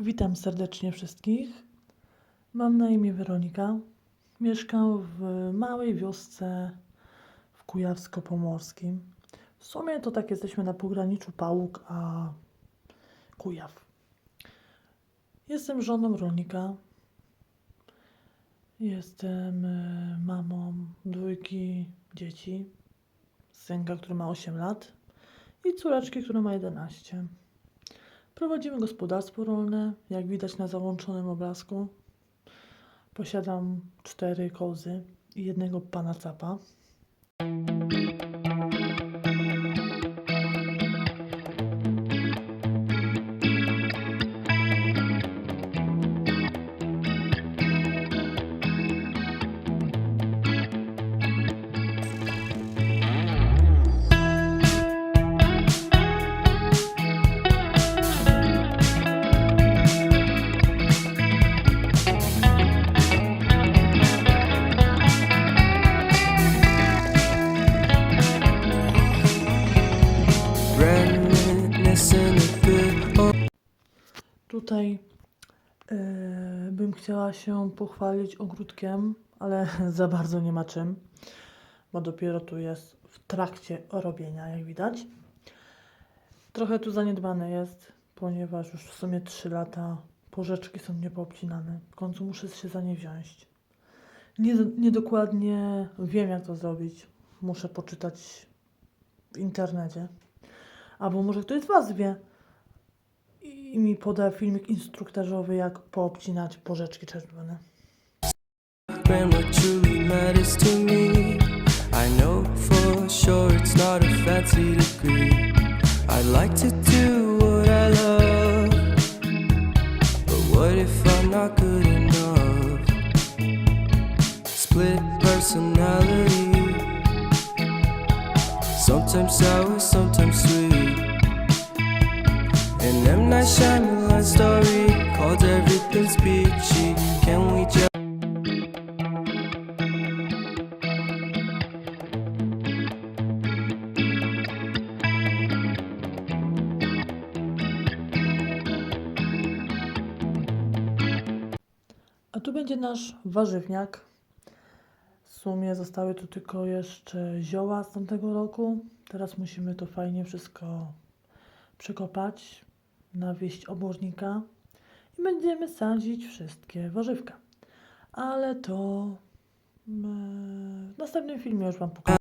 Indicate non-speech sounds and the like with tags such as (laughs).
Witam serdecznie wszystkich. Mam na imię Weronika. Mieszkam w małej wiosce w Kujawsko-Pomorskim. W sumie to tak jesteśmy na pograniczu Pałuk a Kujaw. Jestem żoną rolnika. Jestem e, mamą dwójki dzieci. Synka, który ma 8 lat i córeczki, która ma 11. Prowadzimy gospodarstwo rolne, jak widać na załączonym obrazku. Posiadam cztery kozy i jednego pana capa. Tutaj e, bym chciała się pochwalić ogródkiem, ale (laughs) za bardzo nie ma czym, bo dopiero tu jest w trakcie robienia, jak widać. Trochę tu zaniedbane jest, ponieważ już w sumie 3 lata porzeczki są niepoobcinane. W końcu muszę się za nie wziąć. Nie, niedokładnie wiem, jak to zrobić. Muszę poczytać w internecie. Albo może ktoś z Was wie i mi poda filmik instruktażowy, jak poobcinać porzeczki czerwone. Split personality, sometimes sour, sometimes sweet. M Night Shyamalan story called. Can we just A tu będzie nasz warzywniak. W sumie zostały tu tylko jeszcze zioła z tamtego roku. Teraz musimy to fajnie wszystko przekopać, nawieść obornika i będziemy sadzić wszystkie warzywka. Ale to mm, w następnym filmie już Wam pokażę.